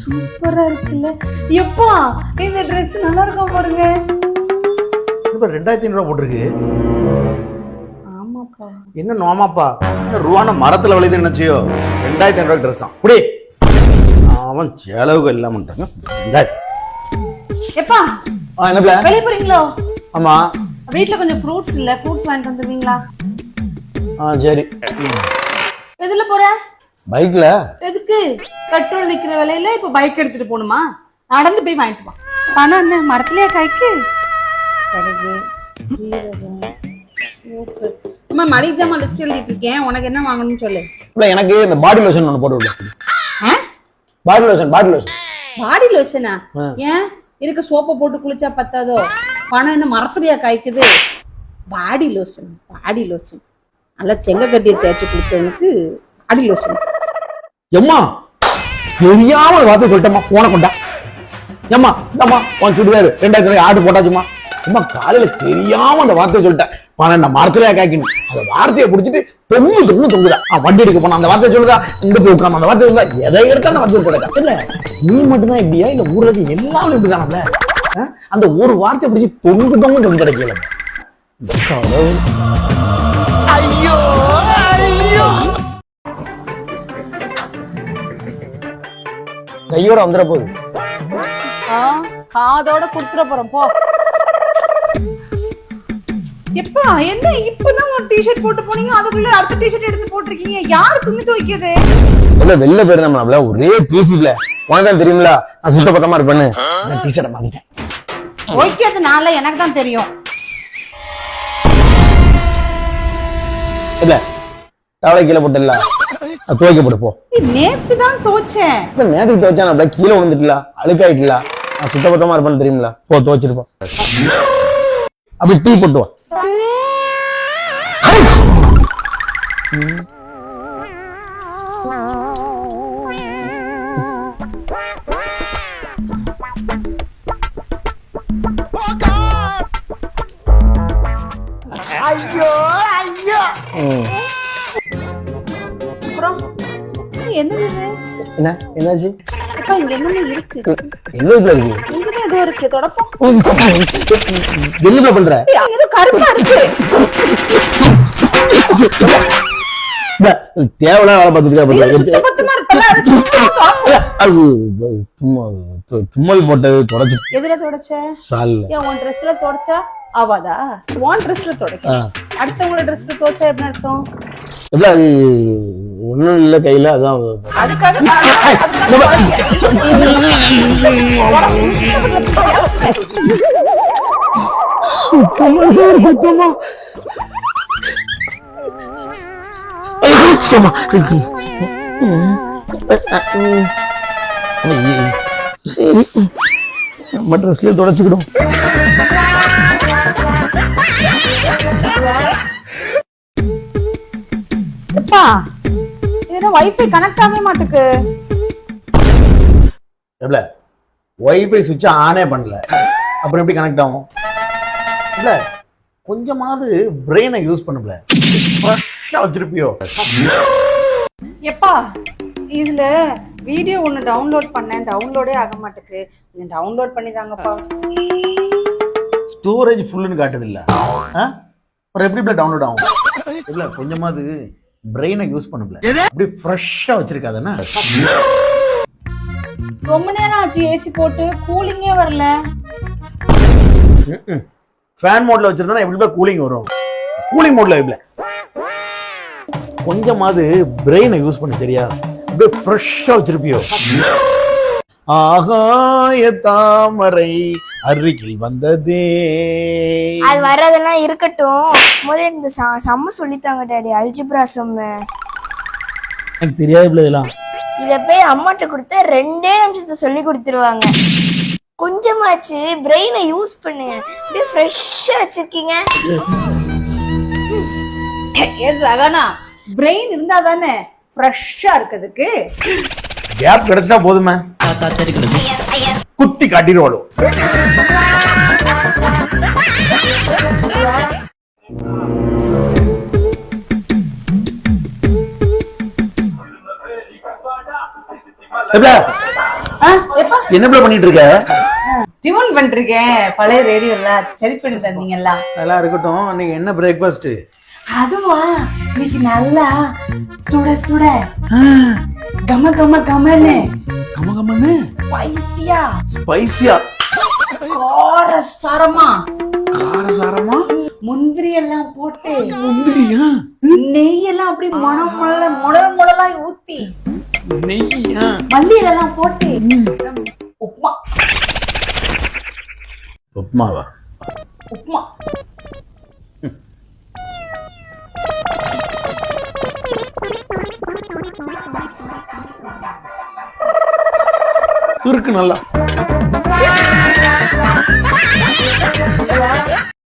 சூப்பரா இருக்குல்ல? எப்பா இந்த Dress நல்லா இருக்கும் பாருங்க. இப்போ ரெண்டாயிரத்தி ஐநூறுவா போட்டிருக்கு? ஆமாப்பா. என்ன நோமாப்பா? என்ன ரூபான மரத்தில் விளையுது நினைச்சியோ? ரெண்டாயிரத்தி ஐநூறுவா ட்ரெஸ் தான். இப்படி அவன் செலவுக்கு எல்லாம் பண்ணுறாங்க ரெண்டாயிரத்தி எப்பா ஆ என்ன பிள்ளை? வெளிய போறீங்களோ? ஆமா. வீட்ல கொஞ்சம் ஃப்ரூட்ஸ் இல்ல. ஃப்ரூட்ஸ் வாங்கிட்டு வந்துருவீங்களா ஆ சரி. எதுல போற? பைக்கில் எதுக்கு? பெட்ரோல் விக்கிற விலையில இப்ப பைக் எடுத்துட்டு போகணுமா? நடந்து போய் வாங்கிட்டு வா பணம் என்ன? மரத்துலயா காய்க்கு கடுகு சீரகம் சோப்பு. அம்மா மளிகை ஜாமான் லிஸ்ட் எழுதிட்டு இருக்கேன். உனக்கு என்ன வாங்கணும்னு சொல்லு. இல்லை எனக்கு இந்த பாடி லோஷன் ஒன்று போட்டு விடு? Body lotion body lotion body லோஷனா. ஏன்? இருக்க சோப்பை போட்டு குளிச்சா பத்தாதோ? பணம் என்ன மரத்துலயா காய்க்குது? பாடி லோஷன் பாடி லோஷன் நல்லா செங்க கட்டியை தேய்ச்சி குளிச்சவனுக்கு பாடி லோஷன் எம்மா தெரியாம வார்த்தை சொல்லிட்டேம்மா போனை கொண்டா. ஏம்மா இந்தம்மா உன் சுடிதாரு ரெண்டாயிரத்தி ரூபாய் ஆர்டர் போட்டாச்சுமா அம்மா காலையில தெரியாம அந்த வார்த்தையை சொல்லிட்டேன். பன்னெண்டு மரத்திலே காய்க்கணும். அந்த வார்த்தையை பிடிச்சிட்டு தொங்கு தொங்கு தொங்குதா. ஆ, வண்டி எடுக்க போனா அந்த வார்த்தையை சொல்லுதா? இங்க போய் உட்காந்து அந்த வார்த்தையை சொல்லுதா? எதை எடுத்தா அந்த வார்த்தையை போட கத்துல நீ மட்டும்தான் இப்படியா? இல்ல ஊர்ல இருக்க எல்லாரும் இப்படிதானே அந்த ஒரு வார்த்தையை பிடிச்சி தொங்கு தொங்கு தொங்கு கிடைக்கல கடவுள். கையோட வந்துட போகுது. காதோட குடுத்துற போறோம் போ. எப்பா என்ன இப்பதான் ஒரு டிஷர்ட் போட்டு போனீங்க? அதுக்குள்ள அடுத்த டிஷர்ட் எடுத்து போட்டிருக்கீங்க. யார் துணி துவைக்கிறது? இல்ல வெளில போயிருந்தோம்ல ஒரே பேசிக்கல உனக்கு தெரியுமில? நான் சுத்த பத்தமா இருப்பேன்னு. அந்த டீஷர்ட்டை மாத்திட்டேன். நாள எனக்கு தான் தெரியும். இல்ல. தவளை கீழே போட்டல துவைக்க போட்டு போ. நேத்து தான் துவைச்சேன். இப்ப நேத்துக்கு துவைச்சா நான் கீழே விழுந்துட்டுல அழுக்காயிட்டுல. நான் சுத்த பத்தமா இருப்பேன்னு தெரியுமில போ துவைச்சிருப்போம். அப்படி டீ போட்டு வா. ம். என்னது இது? என்ன என்னாச்சு? அப்பா இங்க என்னமோ இருக்கு. இங்கதான் ஏதோ இருக்கு. தொடப்போம் என்ன பண்ற? ஏய், அங்க ஏதோ கருப்பா இருக்கு. இது தேவையில்லாத வேலை பார்த்துட்டு இது இருக்கா சுத்த பத்தமா இருக்குல்ல அதை சுத்தமா துவைப்போம். அது தும்மல் து- தும்மல் போட்டது தொடச்சு. எதுல தொடச்ச? சால்ல. ஏன் உன் ட்ரெஸ்ல தொடச்சா ஆவாதா உன் ட்ரெஸ்ல தொடக்க. ஆ. அடுத்தவங்களோட ட்ரெஸ்ல துவைச்சா என்ன அர்த்தம்? எப்படி அது ஒண்ணும் இல்ல கையில அதான் சுத்தமா சுத்தமா சும்மா சரி. நம்ம ட்ரெஸ்லயே தொடச்சுக்கிடும் எப்பா என்ன வைஃபை கனெக்ட் ஆகவே மாட்டுக்கு? எப்பல ஒய்ஃபை சுவிட்ச் ஆனே பண்ணல. அப்புறம் எப்படி கனெக்ட் ஆகும்? இல்ல கொஞ்சமாவது பிரெயினை யூஸ் பண்ணல ஃப்ரெஷ்ஷா வச்சிருப்பியோ? எப்பா இதுல வீடியோ ஒன்னு டவுன்லோட் பண்ணேன் டவுன்லோடே ஆக மாட்டுக்கு. நீங்க டவுன்லோட் பண்ணி தாங்கப்பா ஸ்டோரேஜ் ஃபுல்லுன்னு காட்டுது இல்ல. அப்புறம் எப்படி இப்படி டவுன்லோட் ஆகும்? இல்ல கொஞ்சமாவது பிரெயினை யூஸ் பண்ணல அப்படி ஃப்ரெஷ்ஷா வச்சிருக்காதானே ரொம்ப நேரம் ஆச்சு ஏசி போட்டு. கூலிங்கே வரல. ஃபேன் மோட்ல வச்சிருந்தா எப்படி கூலிங் வரும்? கூலிங் மோட்ல எப்படி கொஞ்சமாவது பிரெயினை யூஸ் பண்ணு சரியா? அப்படியே ஃப்ரெஷ்ஷா வச்சிருப்பியோ? ஆகாய தாமரை அருகில் வந்ததே. அது வர்றதெல்லாம் இருக்கட்டும். முதல்ல இந்த ச- சம்மு சொல்லித்தாங்க டாடி. அல்ஜிப்ரா சம்மு. எனக்கு தெரியாது இப்படி இதெல்லாம். இத போய் அம்மாட்ட கொடுத்தா ரெண்டே நிமிஷத்தை சொல்லி கொடுத்துருவாங்க. கொஞ்சமாச்சு பிரெயினை யூஸ் பண்ணுங்க அப்படியே ஃப்ரெஷ்ஷா வச்சிருக்கீங்க. ஏ சகனா பிரெயின் இருந்தா தானே ஃப்ரெஷ்ஷா இருக்கிறதுக்கு? கேப் கிடைச்சிட்டா போதுமே. குத்தி காட்டிடுவாளோ. என்ன பண்ணிட்டு இருக்க டியூன் பண்ணிருக்கேன் பழைய ரேடியோல சரி பண்ணி தந்தீங்கல்ல. அதெல்லாம் இருக்கட்டும். நீங்க என்ன பிரேக்ஃபாஸ்ட் அதுவா? இன்னைக்கு நல்லா சுட சுட. கம கம கமன்னு. கம கமன்னு? ஸ்பைசியா ஸ்பைசியா கார சரமா காரசாரமா? முந்திரி எல்லாம் போட்டு முந்திரியா? நெய் எல்லாம் அப்படி மணம் முழல முடல் முடலா ஊத்தி. நெய்யா? மல்லியில எல்லாம் போட்டு உப்மா உப்மாவா உப்மா இருக்கு நல்லா.